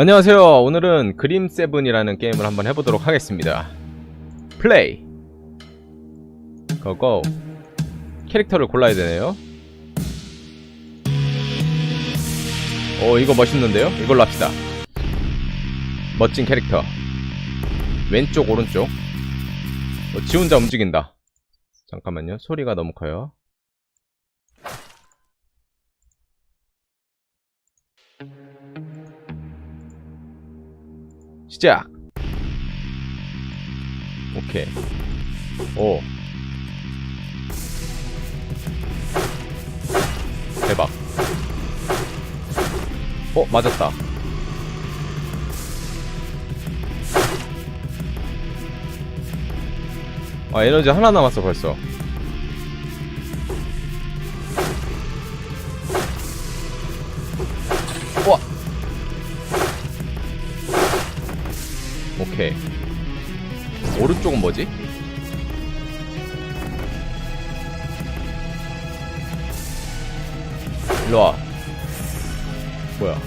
안녕하세요. 오늘은 그림 세븐이라는 게임을 한번 해보도록 하겠습니다. 플레이. 고고. 캐릭터를 골라야 되네요. 오, 이거 멋있는데요? 이걸로 합시다. 멋진 캐릭터. 왼쪽, 오른쪽. 어, 지 혼자 움직인다. 잠깐만요. 소리가 너무 커요. 시작. 오케이. 오. 대박. 어, 맞았다. 아, 에너지 하나 남았어, 벌써. 오케이. 오른쪽은 뭐지? 일로와. 뭐야.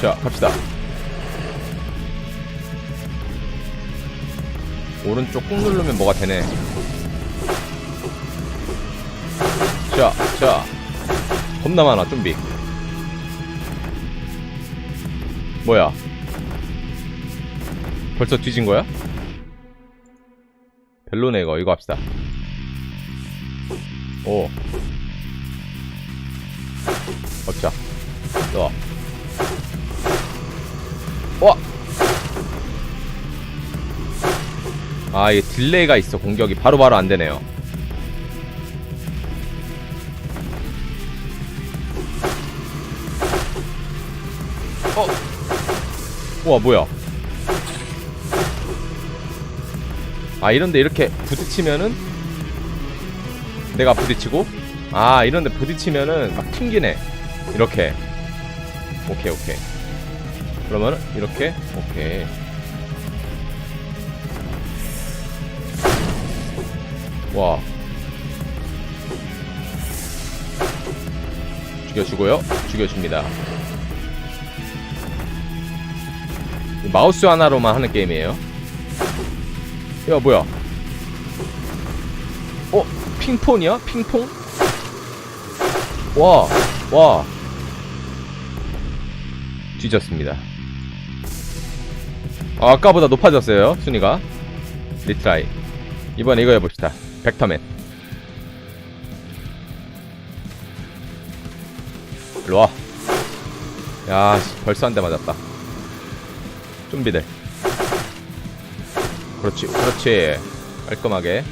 자, 갑시다. 오른쪽 꾹 누르면 뭐가 되네. 자, 자. 겁나 많아, 좀비. 뭐야. 벌써 뒤진 거야? 별로네 이거 이거 합시다. 오. 먹자. 너. 와! 아 이게 딜레이가 있어 공격이. 바로바로 안 되네요. 어! 우와 뭐야 아 이런데 이렇게 부딪히면은 내가 부딪히고? 아 이런데 부딪히면은 막 튕기네. 이렇게. 오케이 오케이. 그러면은 이렇게? 오케이. 와. 죽여주고요. 죽여줍니다. 이 마우스 하나로만 하는 게임이에요 야 뭐야 어? 핑폰이야? 핑퐁? 와, 와. 뒤졌습니다. 아, 아까보다 높아졌어요, 순위가. 리트라이. 이번 이거 해봅시다. 벡터맨. 일로와. 야, 씨, 벌써 한 대 맞았다. 좀비들. 그렇지, 그렇지. 깔끔하게.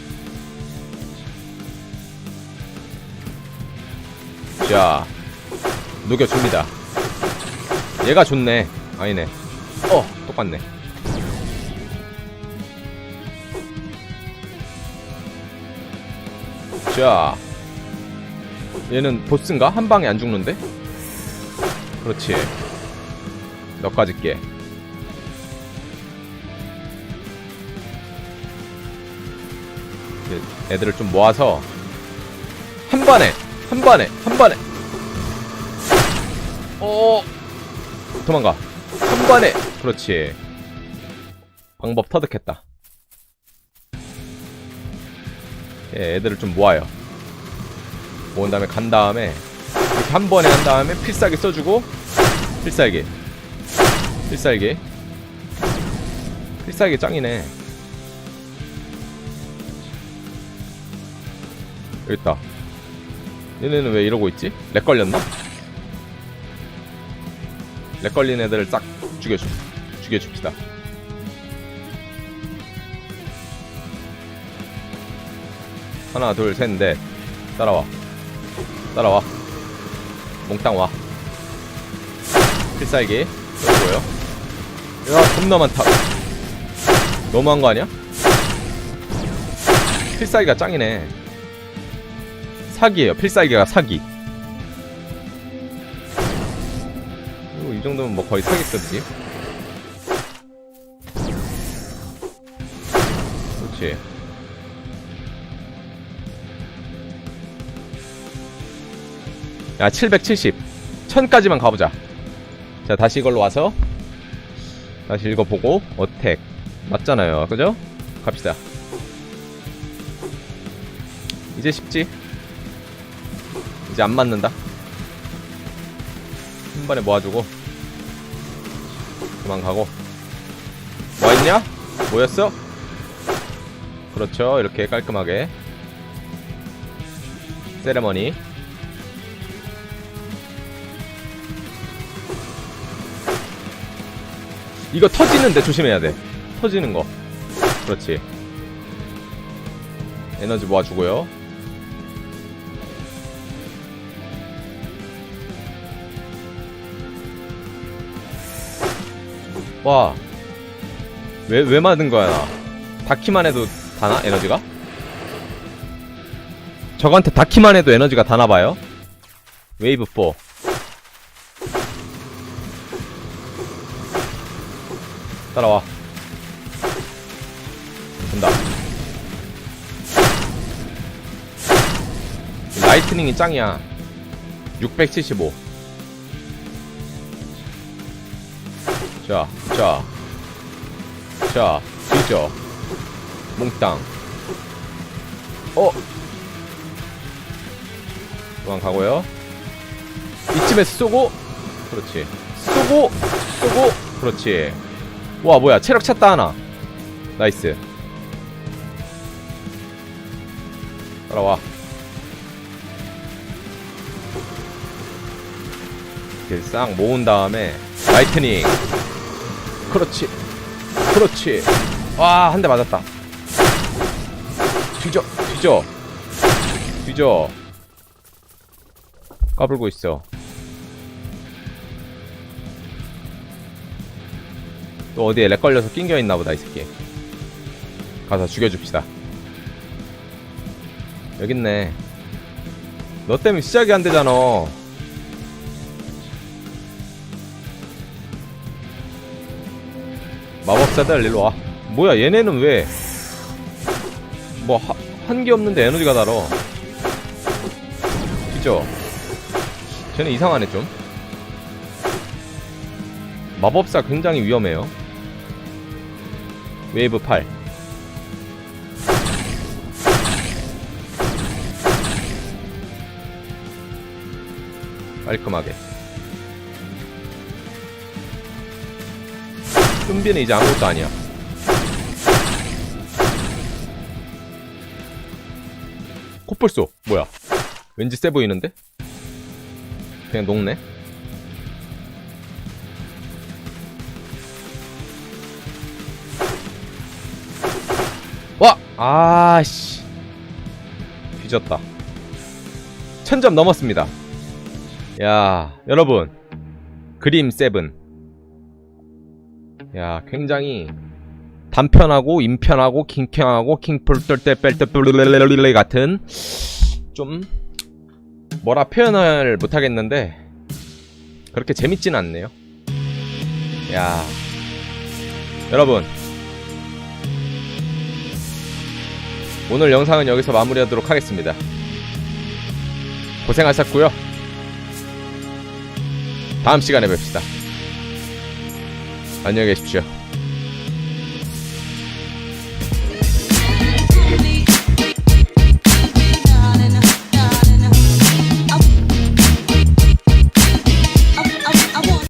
자, 녹여줍니다. 얘가 좋네. 아니네. 어, 똑같네. 자, 얘는 보스인가? 한 방에 안 죽는데? 그렇지. 너까지 깨. 애들을 좀 모아서 한 번에 한 번에 한 번에. 어. 도망가. 한 번에. 그렇지. 방법 터득했다. 예, 애들을 좀 모아요. 모은 다음에 간 다음에 이렇게 한 번에 한 다음에 필살기 써주고 필살기. 필살기. 필살기 짱이네 여기 있다. 얘네는 왜 이러고 있지? 렉 걸렸나? 렉 걸린 애들을 싹 죽여주, 죽여줍시다. 하나, 둘, 셋, 넷. 따라와. 따라와. 몽땅 와. 필살기. 여기고요. 야, 겁나 많다. 너무한 거 아니야? 필살기가 짱이네. 사기예요. 필살기가 사기. 그리고 이 정도면 뭐 거의 사기급이지. 그렇지. 야, 770. 1000까지만 가보자. 자, 다시 이걸로 와서 다시 읽어보고 어택 맞잖아요 그죠? 갑시다 이제 쉽지 이제 안 맞는다? 한 번에 모아주고. 도망가고. 뭐했냐? 뭐였어? 그렇죠. 이렇게 깔끔하게. 세레머니. 이거 터지는데 조심해야 돼. 터지는 거. 그렇지. 에너지 모아주고요 와. 왜, 왜 맞은 거야, 나? 닿기만 해도 다나? 에너지가? 저거한테 닿기만 해도 에너지가 다나봐요? 웨이브 4. 따라와. 된다. 라이트닝이 짱이야. 675. 자, 자, 자, 뒤져. 몽땅. 어? 도망가고요. 이쯤에서 쏘고, 그렇지. 쏘고, 쏘고, 그렇지. 와, 뭐야. 체력 찼다, 하나. 나이스. 따라와. 이렇게 싹 모은 다음에, 라이트닝. 그렇지. 그렇지. 와, 한 대 맞았다. 뒤져, 뒤져. 뒤져. 까불고 있어. 또 어디에 렉 걸려서 낑겨 있나 보다, 이 새끼. 가서 죽여줍시다. 여기 있네. 너 때문에 시작이 안 되잖아. 마법사들 일로 와. 뭐야 얘네는 왜? 뭐 한 게 없는데 에너지가 달어. 그죠? 쟤는 이상하네 좀. 마법사 굉장히 위험해요. 웨이브 8. 깔끔하게. 끔비는 이제 아무것도 아니야. 코뿔소 뭐야? 왠지 세 보이는데? 그냥 녹네. 와! 아씨. 뒤졌다. 천점 넘었습니다. 야, 여러분. 그림 세븐. 야, 굉장히 단편하고 인편하고 킹킹하고 킹풀떨때뺄때뿔레레레레 같은 좀 뭐라 표현을 못 하겠는데 그렇게 재밌진 않네요. 야. 여러분. 오늘 영상은 여기서 마무리하도록 하겠습니다. 고생하셨고요. 다음 시간에 뵙시다. 안녕히 계십시오.